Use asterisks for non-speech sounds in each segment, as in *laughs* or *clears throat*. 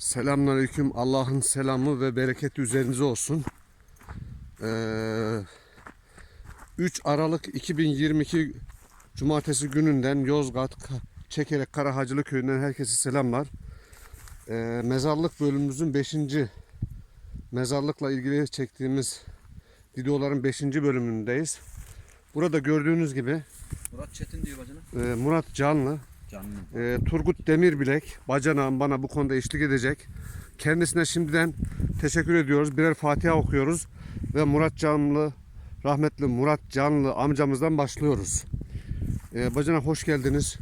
Selamünaleyküm. Allah'ın selamı ve bereketi üzerinize olsun. Ee, 3 Aralık 2022 Cumartesi gününden Yozgat Çekerek Karahacılı köyünden herkese selamlar. Ee, mezarlık bölümümüzün 5. mezarlıkla ilgili çektiğimiz videoların 5. bölümündeyiz. Burada gördüğünüz gibi Murat Çetin diyor bacana. e, Murat Canlı Canlı. e, Turgut Demirbilek bacanağım bana bu konuda eşlik edecek. Kendisine şimdiden teşekkür ediyoruz. Birer Fatiha okuyoruz ve Murat Canlı rahmetli Murat Canlı amcamızdan başlıyoruz. E, bacanak hoş geldiniz.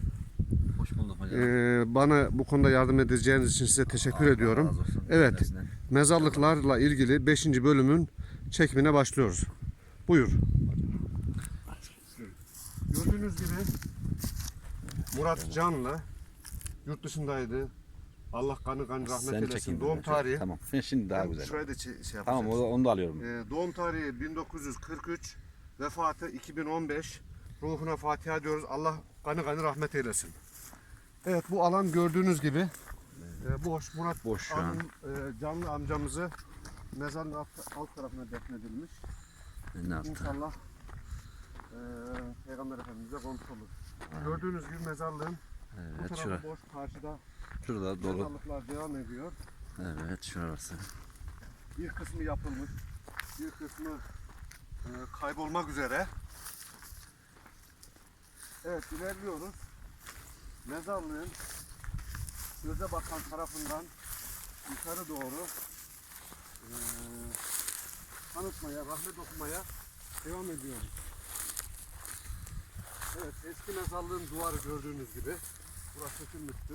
Hoş bulduk bacana. E, bana bu konuda yardım edeceğiniz için size teşekkür Allah ediyorum. olsun. Evet. Cümlesinden. Mezarlıklarla ilgili 5. bölümün çekimine başlıyoruz. Buyur. Gördüğünüz gibi Murat Canlı yurt dışındaydı. Allah kanı kanı rahmet Seni eylesin. çekeyim. Doğum ben. tarihi. Tamam. *laughs* Şimdi daha güzel. Şurayı da şey yapacağız. Tamam o- onu da alıyorum. Ee, doğum tarihi 1943, vefatı 2015. Ruhuna Fatiha diyoruz. Allah kanı kanı rahmet eylesin. Evet bu alan gördüğünüz gibi e, boş. Murat Boş şu an. e, canlı amcamızı mezarın alt, alt tarafına defnedilmiş. Ne yaptı? İnşallah e, Peygamber Efendimiz'e komşu olur. Gördüğünüz gibi mezarlığın bu Evet tarafı şura. boş. Karşıda Şurada dolu. mezarlıklar devam ediyor. Evet şurası. Bir kısmı yapılmış, bir kısmı e, kaybolmak üzere. Evet ilerliyoruz. Mezarlığın göze bakan tarafından yukarı doğru e, tanıtmaya, rahmet okumaya devam ediyoruz. Evet eski mezarlığın duvarı gördüğünüz gibi burası sökülmüştü.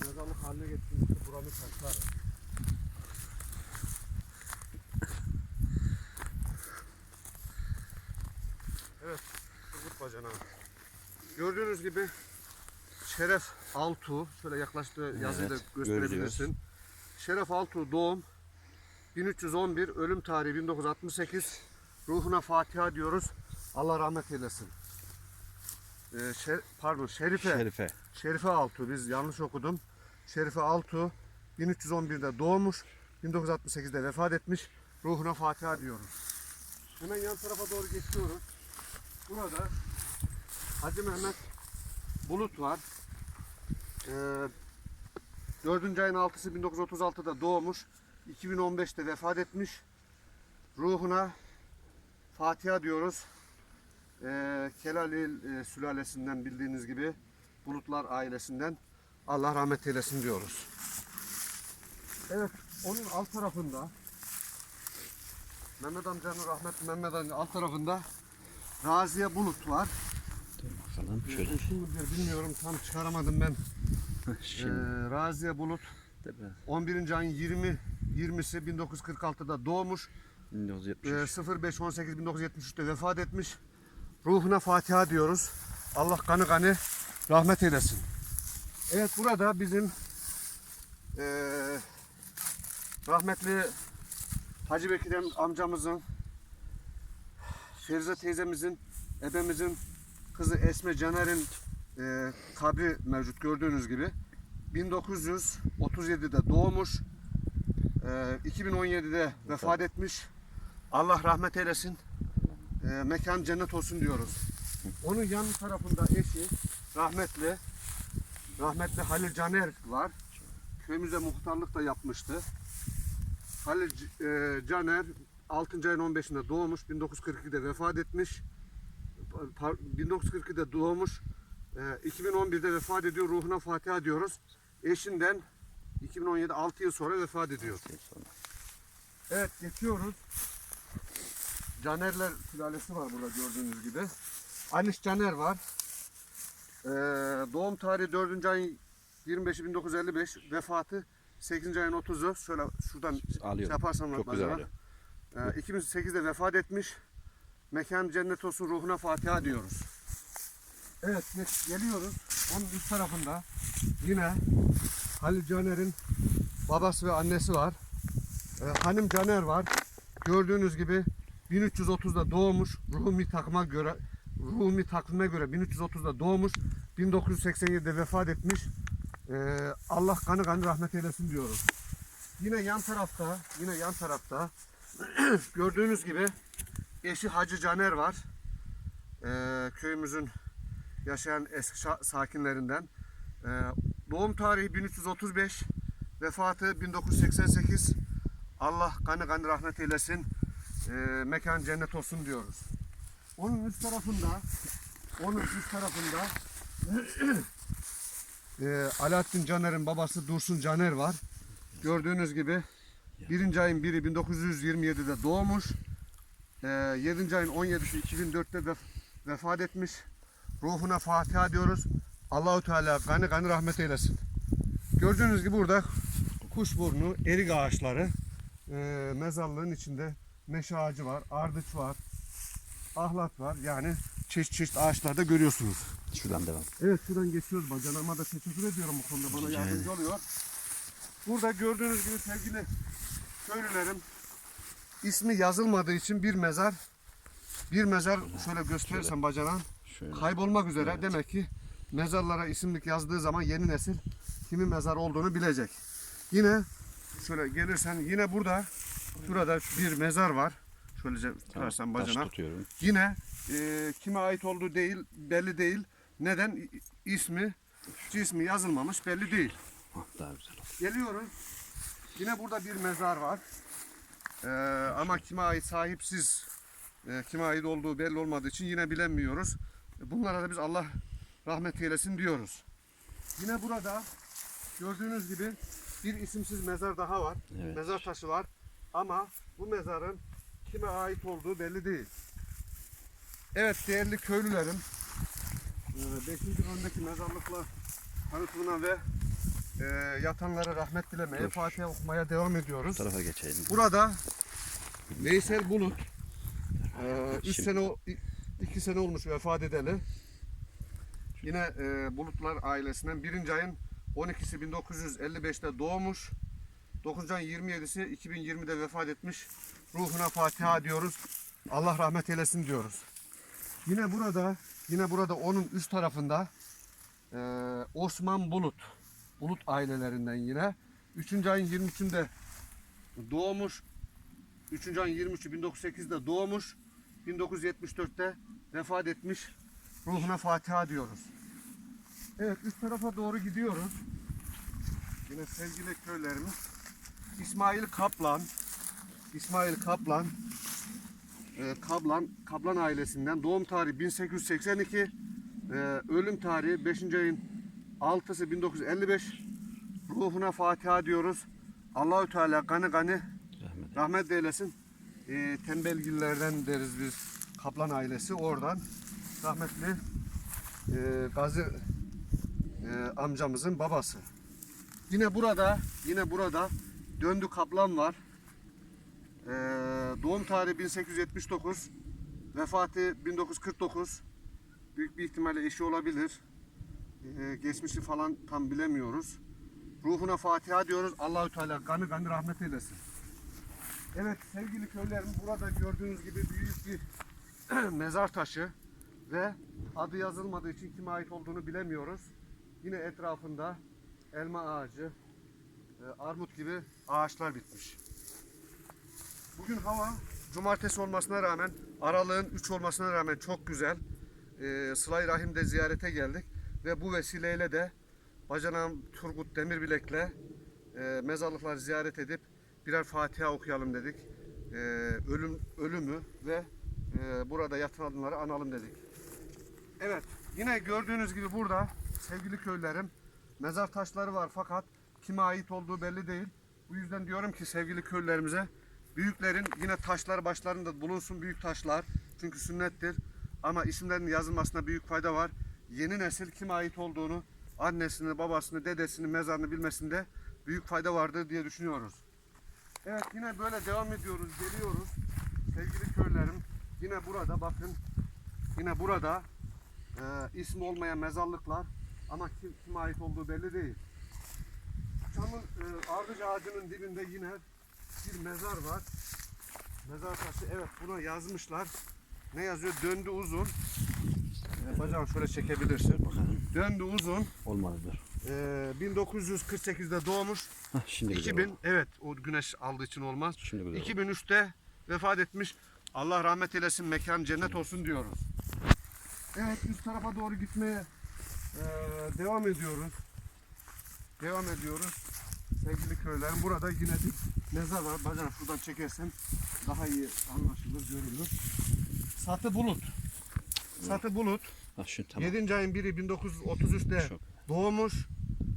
Mezarlık haline getirilmişti buranın taşları. Evet, Turgut Bacana. Gördüğünüz gibi Şeref Altuğ, şöyle yaklaştığı yazıyı da Evet, gösterebilirsin. Şeref Altuğ doğum 1311, ölüm tarihi 1968. Ruhuna Fatiha diyoruz. Allah rahmet eylesin. Ee, Şer- pardon Şerife. Şerife. Şerife Altuğ biz yanlış okudum. Şerife Altuğ 1311'de doğmuş. 1968'de vefat etmiş. Ruhuna Fatiha diyoruz. Hemen yan tarafa doğru geçiyoruz. Burada Hacı Mehmet Bulut var. Ee, 4. ayın 6'sı 1936'da doğmuş. 2015'te vefat etmiş. Ruhuna Fatiha diyoruz. Ee, Kelalil e, sülalesinden bildiğiniz gibi Bulutlar ailesinden Allah rahmet eylesin diyoruz. Evet, onun alt tarafında Mehmet amcanın rahmetli Mehmet amcanın alt tarafında Raziye Bulut var. Bakalım Ee, şöyle. eşim midir bilmiyorum tam çıkaramadım ben. Ee, Şimdi. Raziye Bulut de biraz 11. ayın 20 20'si 1946'da doğmuş. Ee, 1973. 05 1973'te vefat etmiş. Ruhuna Fatiha diyoruz. Allah kanı kanı rahmet eylesin. Evet burada bizim eee, rahmetli Hacı Bekir'in amcamızın Ferize teyzemizin ebemizin kızı Esme Caner'in eee kabri mevcut gördüğünüz gibi. 1937'de doğmuş. Eee, 2017'de vefat etmiş. Allah rahmet eylesin. Eee, mekan cennet olsun diyoruz. Onun yan tarafında eşi rahmetli rahmetli Halil Caner var. Köyümüze muhtarlık da yapmıştı. Halil eee, Caner 6. ayın 15'inde doğmuş. 1942'de vefat etmiş. Par- 1942'de doğmuş. Eee, 2011'de vefat ediyor. Ruhuna Fatiha diyoruz. Eşinden 2017 6 yıl sonra vefat ediyor. Evet geçiyoruz. Canerler sülalesi var burada gördüğünüz gibi. Aliş Caner var. Ee, doğum tarihi 4. ayın 25'i 1955. Vefatı 8. ayın 30'u. Şöyle şuradan şey Alıyorum. yaparsam Çok güzel. Ee, 2008'de vefat etmiş. Mekan cennet olsun ruhuna Fatiha diyoruz. Evet geliyoruz. Onun üst tarafında yine Halil Caner'in babası ve annesi var. Ee, hanım Caner var. Gördüğünüz gibi 1330'da doğmuş. Rumi takıma göre Rumi takvime göre 1330'da doğmuş. 1987'de vefat etmiş. Ee, Allah kanı kanı rahmet eylesin diyoruz. Yine yan tarafta, yine yan tarafta *clears throat* gördüğünüz gibi eşi Hacı Caner var. Ee, köyümüzün yaşayan eski sakinlerinden. Ee, doğum tarihi 1335, vefatı 1988. Allah kanı kanı rahmet eylesin. Ee, mekan cennet olsun diyoruz. Onun üst tarafında, onun üst tarafında *clears throat* e, Alaaddin Caner'in babası Dursun Caner var. Gördüğünüz gibi birinci ayın biri 1927'de doğmuş. E, 7. ayın 17'si 2004'te vef- vefat etmiş. Ruhuna Fatiha diyoruz. Allahu Teala gani gani rahmet eylesin. Gördüğünüz gibi burada kuşburnu, erik ağaçları, e, mezarlığın içinde meşe ağacı var, ardıç var, ahlat var. Yani çeşit çeşit ağaçlarda görüyorsunuz. Şuradan devam. Evet şuradan geçiyoruz bacanama da teşekkür ediyorum bu konuda bana Rica yardımcı oluyor. Burada gördüğünüz gibi sevgili köylülerim ismi yazılmadığı için bir mezar bir mezar şöyle gösterirsem bacanan Şöyle. kaybolmak üzere Evet. demek ki mezarlara isimlik yazdığı zaman yeni nesil kimin mezar olduğunu bilecek. Yine şöyle gelirsen yine burada şurada bir mezar var. Şöylece tutarsan Taş bacana. tutuyorum. Yine e, kime ait olduğu değil, belli değil. Neden? İsmi, cismi yazılmamış belli değil. Daha güzel oldu. Geliyoruz. Yine burada bir mezar var. E, ama kime ait sahipsiz, e, kime ait olduğu belli olmadığı için yine bilemiyoruz. Bunlara da biz Allah rahmet eylesin diyoruz. Yine burada gördüğünüz gibi bir isimsiz mezar daha var. Evet. Mezar taşı var. Ama bu mezarın kime ait olduğu belli değil. Evet değerli köylülerim. 5. öndeki mezarlıkla tanıtımına ve e, yatanlara rahmet dilemeye, Dur. Fatiha okumaya devam Bu ediyoruz. tarafa geçelim. Burada Veysel Bulut 3 Şimdi- sene 2 sene olmuş vefat edeli. Yine e, Bulutlar ailesinden 1. ayın 12'si 1955'te doğmuş. 9. ayın 27'si 2020'de vefat etmiş. Ruhuna Fatiha diyoruz. Allah rahmet eylesin diyoruz. Yine burada yine burada onun üst tarafında e, Osman Bulut. Bulut ailelerinden yine. 3. ayın 23'ünde doğmuş. 3. ayın 23'ü 1908'de doğmuş. 1974'te vefat etmiş. Ruhuna Fatiha diyoruz. Evet üst tarafa doğru gidiyoruz. Yine sevgili köylerimiz. İsmail Kaplan. İsmail Kaplan. e, Kaplan, Kaplan ailesinden doğum tarihi 1882. e, ölüm tarihi 5. ayın 6'sı 1955. Ruhuna Fatiha diyoruz. Allahü Teala gani gani Rahmet. rahmet eylesin. E, tembelgillerden deriz biz Kaplan ailesi oradan rahmetli e, Gazi e, amcamızın babası. Yine burada yine burada Döndü Kaplan var. E, doğum tarihi 1879. Vefatı 1949. Büyük bir ihtimalle eşi olabilir. E, geçmişi falan tam bilemiyoruz. Ruhuna Fatiha diyoruz. Allahü Teala gani gani rahmet eylesin. Evet sevgili köylerim burada gördüğünüz gibi büyük bir *clears throat* mezar taşı ve adı yazılmadığı için kime ait olduğunu bilemiyoruz. Yine etrafında elma ağacı, armut gibi ağaçlar bitmiş. Bugün hava cumartesi olmasına rağmen aralığın 3 olmasına rağmen çok güzel. E, Sıla-i Rahim'de ziyarete geldik ve bu vesileyle de bacanağım Turgut Demirbilek'le e, mezarlıkları ziyaret edip birer Fatiha okuyalım dedik. E, ölüm ölümü ve e, burada yatıranları analım dedik. Evet, yine gördüğünüz gibi burada sevgili köylerim mezar taşları var fakat kime ait olduğu belli değil. Bu yüzden diyorum ki sevgili köylerimize büyüklerin yine taşlar başlarında bulunsun büyük taşlar. Çünkü sünnettir. Ama isimlerinin yazılmasına büyük fayda var. Yeni nesil kime ait olduğunu, annesini, babasını, dedesini, mezarını bilmesinde büyük fayda vardır diye düşünüyoruz. Evet yine böyle devam ediyoruz, geliyoruz. Sevgili köylerim yine burada bakın. Yine burada e, ismi olmayan mezarlıklar ama kim, kime ait olduğu belli değil. Çamın e, ardıç ağacının dibinde yine bir mezar var. Mezar taşı evet buna yazmışlar. Ne yazıyor? Döndü uzun. E, bacağım şöyle çekebilirsin. Bakalım. Döndü uzun. Olmadı dur. Ee, 1948'de doğmuş. Hah, şimdi güzel 2000 oldu. evet o güneş aldığı için olmaz. Şimdi güzel oldu. 2003'te vefat etmiş. Allah rahmet eylesin, mekan cennet olsun diyoruz. Evet üst tarafa doğru gitmeye eee, devam ediyoruz. Devam ediyoruz. Sevgili köylerim burada yine bir mezar var. Bacana şuradan çekersen daha iyi anlaşılır, görülür. Satı Bulut. Satı Bulut. Ha, şu tamam. 7. ayın 1'i 1933'te Çok. doğmuş.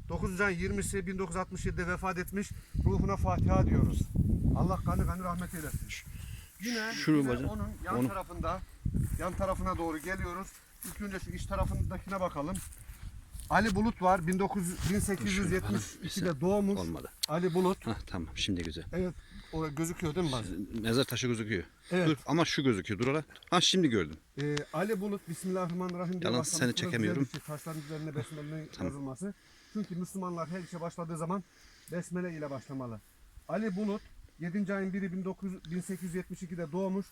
9. ayın 20'si 1967'de vefat etmiş. Ruhuna Fatiha diyoruz. Allah kanı kanı rahmet eylesin. Yine, Şu yine onun yan onu- tarafında, yan tarafına doğru geliyoruz. İlk önce şu iç tarafındakine bakalım. Ali Bulut var. 1900 1872'de doğmuş. Olmadı. Ali Bulut. Hah, tamam şimdi güzel. Evet, o gözüküyor değil mi bana? Mezar taşı gözüküyor. Evet. Dur ama şu gözüküyor. Dur ola. Ha şimdi gördüm. Ee, Ali Bulut Bismillahirrahmanirrahim diye Yalnız başlamış. seni da güzel çekemiyorum. bir şey, Taşların üzerine besmelenin *laughs* yazılması. Çünkü Müslümanlar her işe başladığı zaman besmele ile başlamalı. Ali Bulut 7. ayın 1'i 19 1872'de doğmuş.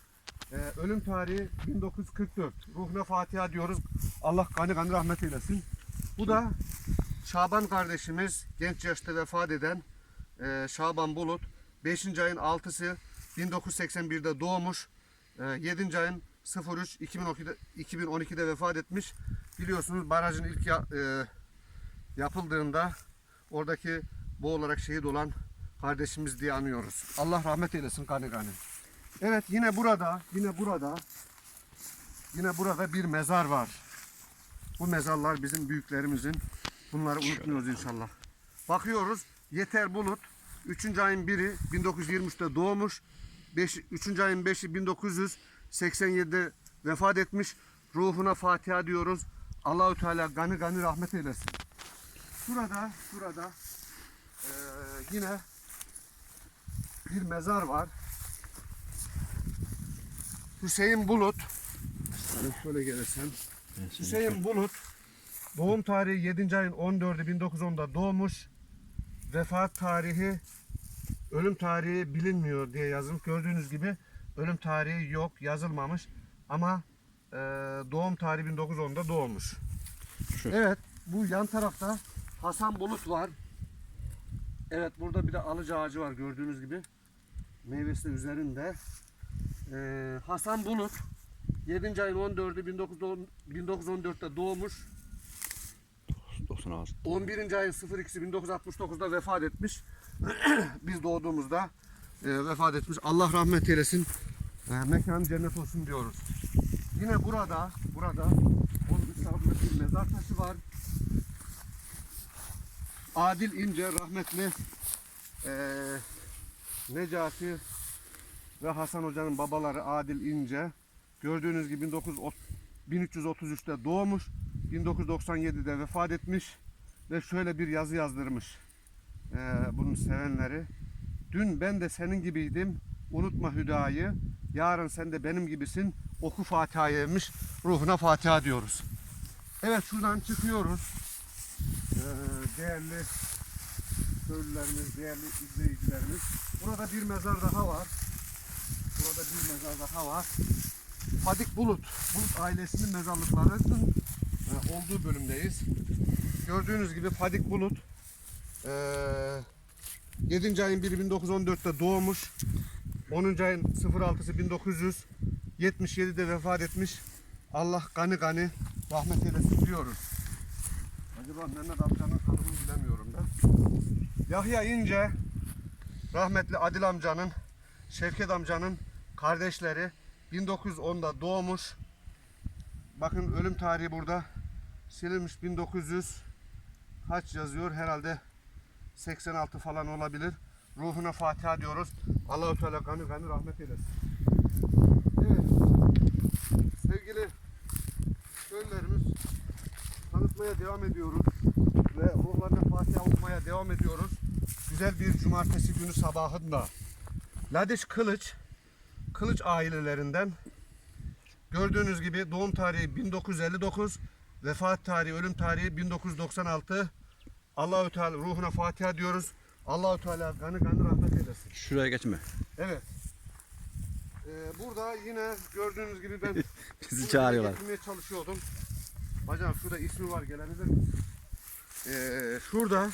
Ee, ölüm tarihi 1944. Ruhuna Fatiha diyoruz. Allah kanı kanı rahmet eylesin. Bu da Şaban kardeşimiz genç yaşta vefat eden e, Şaban Bulut 5. ayın 6'sı 1981'de doğmuş. E, 7. ayın 03 2012'de, 2012'de vefat etmiş. Biliyorsunuz barajın ilk e, yapıldığında oradaki bu olarak şehit olan kardeşimiz diye anıyoruz. Allah rahmet eylesin gani gani. Evet yine burada, yine burada, yine burada bir mezar var. Bu mezarlar bizim büyüklerimizin. Bunları unutmuyoruz inşallah. Bakıyoruz. Yeter Bulut 3. ayın 1'i 1923'te doğmuş. 5, 3. ayın 5'i 1987'de vefat etmiş. Ruhuna Fatiha diyoruz. Allahü Teala gani gani rahmet eylesin. Şurada, şurada eee, yine bir mezar var. Hüseyin Bulut. Şöyle gelirsen. Hüseyin Bulut doğum tarihi 7. ayın 14'ü 1910'da doğmuş. Vefat tarihi ölüm tarihi bilinmiyor diye yazılmış. Gördüğünüz gibi ölüm tarihi yok yazılmamış ama e, doğum tarihi 1910'da doğmuş. Şu. Evet bu yan tarafta Hasan Bulut var. Evet burada bir de alıcı ağacı var gördüğünüz gibi. Meyvesi de üzerinde. Ee, Hasan Bulut 7. ayın 14'ü 1910 1914'te doğmuş. 96. 11. ayın 02'si 1969'da vefat etmiş. *clears throat* Biz doğduğumuzda e, vefat etmiş. Allah rahmet eylesin. E, mekanı cennet olsun diyoruz. Yine burada, burada onun üst tarafında bir mezar taşı var. Adil İnce rahmetli e, Necati ve Hasan Hoca'nın babaları Adil İnce. Gördüğünüz gibi 19 1333'te doğmuş. 1997'de vefat etmiş ve şöyle bir yazı yazdırmış ee, bunun sevenleri. Dün ben de senin gibiydim, unutma hüdayı. Yarın sen de benim gibisin, oku Fatiha'yı evmiş. Ruhuna Fatiha diyoruz. Evet şuradan çıkıyoruz. Ee, değerli köylülerimiz, değerli izleyicilerimiz. Burada bir mezar daha var. Burada bir mezar daha var. Fadik Bulut. Bulut ailesinin mezarlıklarının e, olduğu bölümdeyiz. Gördüğünüz gibi Fadik Bulut e, 7. ayın 1'i 1914'te doğmuş. 10. ayın 06'sı 1977'de vefat etmiş. Allah gani gani rahmet eylesin diyoruz. Acaba Mehmet amcanın kanını bilemiyorum ben. Yahya İnce rahmetli Adil amcanın Şevket amcanın kardeşleri 1910'da doğmuş. Bakın ölüm tarihi burada silinmiş 1900 kaç yazıyor herhalde 86 falan olabilir. Ruhuna Fatiha diyoruz. Allahu Teala kanı kanı rahmet eylesin. Evet. Sevgili köylülerimiz tanıtmaya devam ediyoruz ve ruhlarına Fatiha okumaya devam ediyoruz. Güzel bir cumartesi günü sabahında. Ladiş Kılıç Kılıç ailelerinden gördüğünüz gibi doğum tarihi 1959, vefat tarihi, ölüm tarihi 1996. Allahü Teala ruhuna Fatiha diyoruz. Allahü Teala kanı kanı rahmet eylesin. Şuraya geçme. Evet. Ee, burada yine gördüğünüz gibi ben *laughs* Bizi çağırıyorlar. getirmeye çalışıyordum. Hocam şurada ismi var misin? Ee, şurada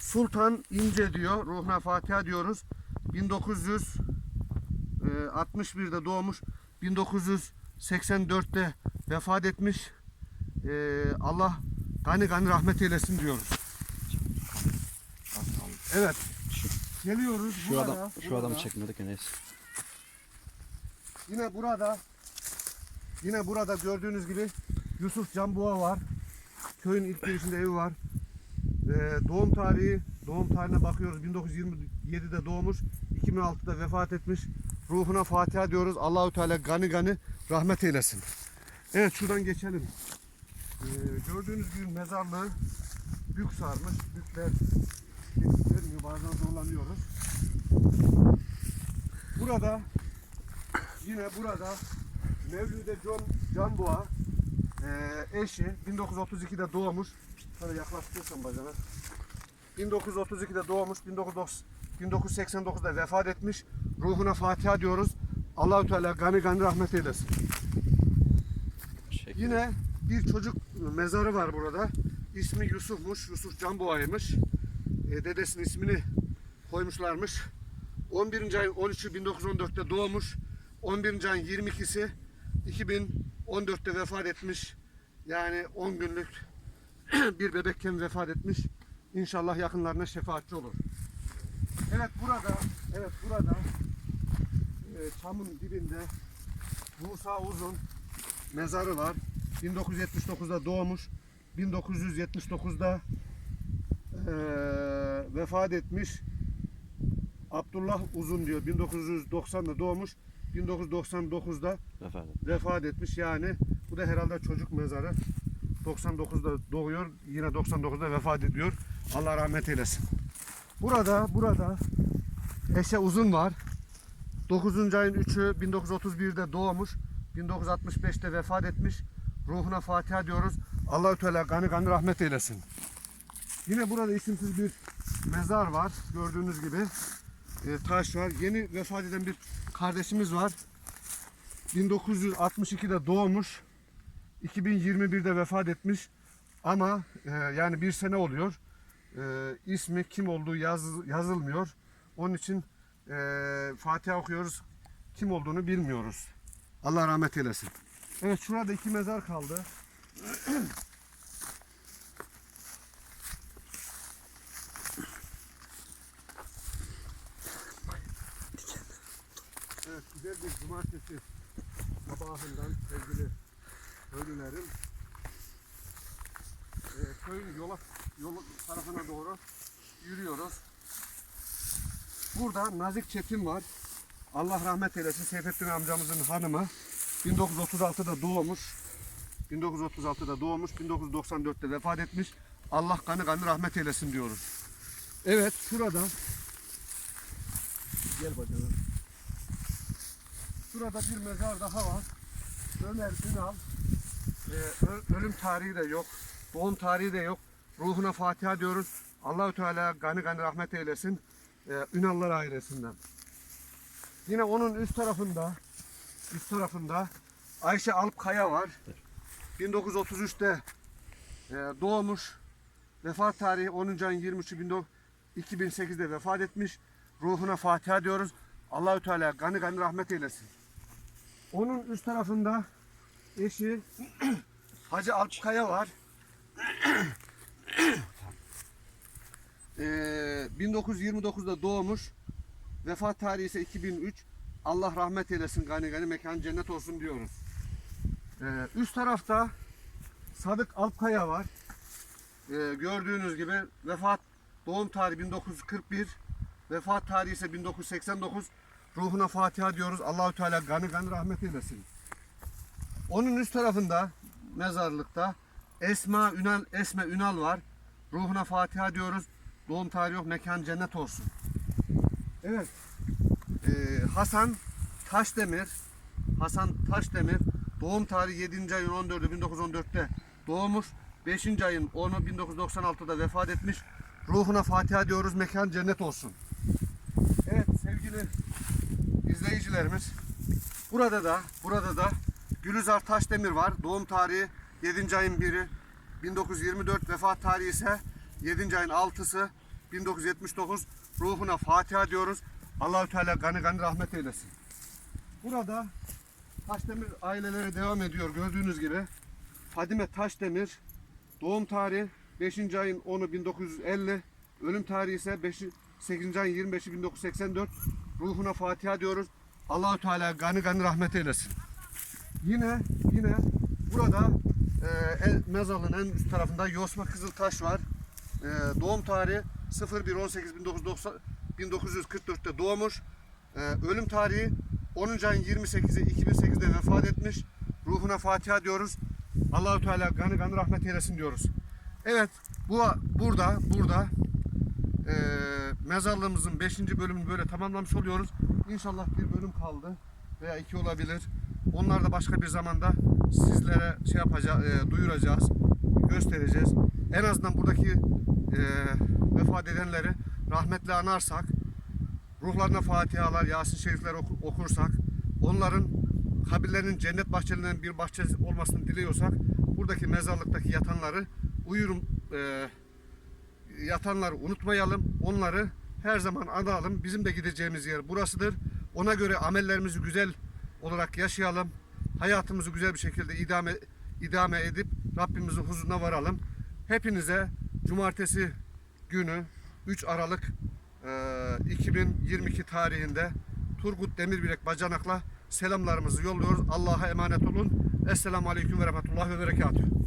Sultan İnce diyor. Ruhuna Fatiha diyoruz. 1961'de doğmuş. 1984'te vefat etmiş. Ee, Allah gani gani rahmet eylesin diyoruz. Evet. Geliyoruz Şu burada. adam şu burada. adamı çekmedik neyse. Yine burada yine burada gördüğünüz gibi Yusuf Canbuğa var. Köyün ilk girişinde evi var. Ee, doğum tarihi, doğum tarihine bakıyoruz. 1927'de doğmuş, 2006'da vefat etmiş. Ruhuna Fatiha diyoruz. Allahü Teala gani gani rahmet eylesin. Evet şuradan geçelim. Ee, gördüğünüz gibi mezarlığı bük sarmış. Bükler kesik vermiyor. Bazen zorlanıyoruz. Burada yine burada Mevlüde Can, Canboğa eee, eşi 1932'de doğmuş. Şöyle yaklaştırırsan bacana. 1932'de doğmuş. 1990 1989'da vefat etmiş. Ruhuna Fatiha diyoruz. Allahü Teala gani gani rahmet eylesin. Yine bir çocuk mezarı var burada. İsmi Yusuf'muş. Yusuf Canboğa'ymış. E, dedesinin ismini koymuşlarmış. 11. ayın 13'ü 1914'te doğmuş. 11. ayın 22'si 2014'te vefat etmiş. Yani 10 günlük *clears throat* bir bebekken vefat etmiş. İnşallah yakınlarına şefaatçi olur. Evet burada, evet burada e, çamın dibinde Musa Uzun mezarı var. 1979'da doğmuş. 1979'da eee, vefat etmiş. Abdullah Uzun diyor. 1990'da doğmuş. 1999'da Vefat vefat etmiş. Yani bu da herhalde çocuk mezarı. 99'da doğuyor. Yine 99'da vefat ediyor. Allah rahmet eylesin. Burada, burada Eşe Uzun var. 9. ayın 3'ü 1931'de doğmuş. 1965'te vefat etmiş. Ruhuna Fatiha diyoruz. Allahü Teala gani gani rahmet eylesin. Yine burada isimsiz bir mezar var. Gördüğünüz gibi e, taş var. Yeni vefat eden bir kardeşimiz var. 1962'de doğmuş. 2021'de vefat etmiş. Ama e, yani bir sene oluyor. E, ismi kim olduğu yaz, yazılmıyor. Onun için e, Fatiha okuyoruz. Kim olduğunu bilmiyoruz. Allah rahmet eylesin. Evet şurada iki mezar kaldı. Evet güzel bir cumartesi sabahından sevgili köylülerim. Ee, köyün yola, yol tarafına doğru yürüyoruz. Burada Nazik Çetin var. Allah rahmet eylesin. Seyfettin amcamızın hanımı. 1936'da doğmuş. 1936'da doğmuş. 1994'te vefat etmiş. Allah kanı kanı rahmet eylesin diyoruz. Evet şurada Gel bacanım. Şurada bir mezar daha var. Ömer Ünal. Ee, ölüm tarihi de yok. Doğum tarihi de yok. Ruhuna Fatiha diyoruz. Allahü Teala gani gani rahmet eylesin. Ee, Ünallar ailesinden. Yine onun üst tarafında üst tarafında Ayşe Alpkaya var. 1933'te e, doğmuş. Vefat tarihi 10. ayın 23'ü 2008'de vefat etmiş. Ruhuna Fatiha diyoruz. Allahü Teala gani gani rahmet eylesin. Onun üst tarafında eşi *clears throat* Hacı Alpkaya var. *clears throat* Ee, 1929'da doğmuş. Vefat tarihi ise 2003. Allah rahmet eylesin gani gani mekan cennet olsun diyoruz. Ee, üst tarafta Sadık Alpkaya var. Ee, gördüğünüz gibi vefat doğum tarihi 1941. Vefat tarihi ise 1989. Ruhuna Fatiha diyoruz. Allahü Teala gani gani rahmet eylesin. Onun üst tarafında mezarlıkta Esma Ünal Esme Ünal var. Ruhuna Fatiha diyoruz. Doğum tarihi yok. Mekan cennet olsun. Evet. Ee, Hasan Taşdemir Hasan Taşdemir doğum tarihi 7. ayın 14'ü 1914'te doğmuş. 5. ayın 10'u 1996'da vefat etmiş. Ruhuna Fatiha diyoruz. Mekan cennet olsun. Evet sevgili izleyicilerimiz. Burada da burada da Gülizar Taşdemir var. Doğum tarihi 7. ayın 1'i 1924 vefat tarihi ise 7. ayın 6'sı 1979 ruhuna Fatiha diyoruz. Allahü Teala gani gani rahmet eylesin. Burada Taşdemir aileleri devam ediyor gördüğünüz gibi. Fadime Taşdemir doğum tarihi 5. ayın 10'u 1950 ölüm tarihi ise 5, 8. ayın 25'i 1984 ruhuna Fatiha diyoruz. Allahü Teala gani gani rahmet eylesin. Yine yine burada e, mezarlığın en üst tarafında Yosma Kızıltaş var. E, doğum tarihi 01 1990 1944'te doğmuş. E, ölüm tarihi 10. ayın 28'i 2008'de vefat etmiş. Ruhuna Fatiha diyoruz. Allahu Teala gani gani rahmet eylesin diyoruz. Evet, bu burada burada e, mezarlığımızın 5. bölümünü böyle tamamlamış oluyoruz. İnşallah bir bölüm kaldı veya iki olabilir. Onlar da başka bir zamanda sizlere şey yapacağız, duyuracağız, göstereceğiz. En azından buradaki e, vefat edenleri rahmetle anarsak, ruhlarına fatihalar, Yasin Şerifler oku- okursak, onların kabirlerinin cennet bahçelerinden bir bahçe olmasını diliyorsak, buradaki mezarlıktaki yatanları uyurum e, yatanları unutmayalım. Onları her zaman analım. Bizim de gideceğimiz yer burasıdır. Ona göre amellerimizi güzel olarak yaşayalım. Hayatımızı güzel bir şekilde idame idame edip Rabbimizin huzuruna varalım. Hepinize cumartesi günü 3 Aralık e, 2022 tarihinde Turgut Demirbilek Bacanak'la selamlarımızı yolluyoruz. Allah'a emanet olun. Esselamu Aleyküm ve Rahmetullah ve Berekatuhu.